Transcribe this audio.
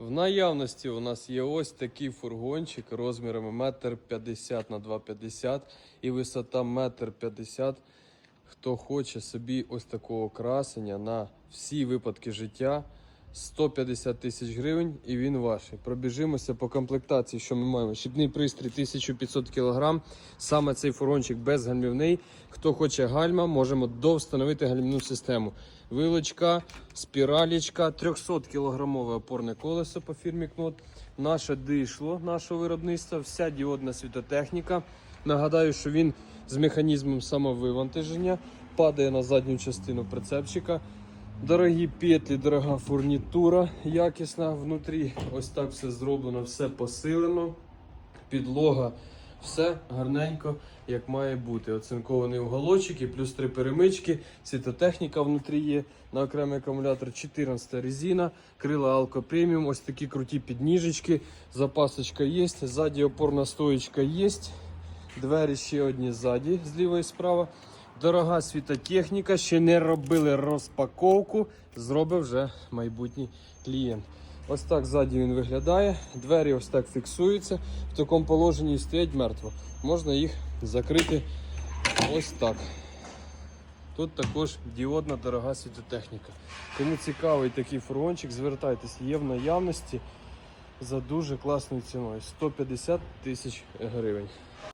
В наявності у нас є ось такий фургончик розмірами 1,50 м на 2,50 м і висота 1,50 м. Хто хоче собі ось такого красення на всі випадки життя, 150 тисяч гривень і він ваш. Пробіжимося по комплектації, що ми маємо. Щіпний пристрій 1500 кг. Саме цей фургончик безгальмівний. Хто хоче гальма, можемо довстановити гальмівну систему. Вилочка, спіралічка, 300 кілограмове опорне колесо по фірмі Кнот. Наше дишло нашого виробництва, вся діодна світотехніка. Нагадаю, що він з механізмом самовивантаження падає на задню частину прицепчика. Дорогі петлі, дорога фурнітура якісна. Внутрі ось так все зроблено, все посилено. Підлога, все гарненько, як має бути. Оцинкований уголочок і плюс три перемички. Світотехніка внутрі є на окремий акумулятор 14 резина, крила Алко преміум, ось такі круті підніжечки. Запасочка є, ззаді опорна стоїчка є. Двері ще одні ззаді, зліва і справа. Дорога світотехніка, ще не робили розпаковку, зробив вже майбутній клієнт. Ось так ззаді він виглядає. Двері ось так фіксуються. В такому положенні стоять мертво. Можна їх закрити ось так. Тут також діодна дорога світотехніка. Кому цікавий такий фургончик, звертайтесь, є в наявності за дуже класною ціною 150 тисяч гривень.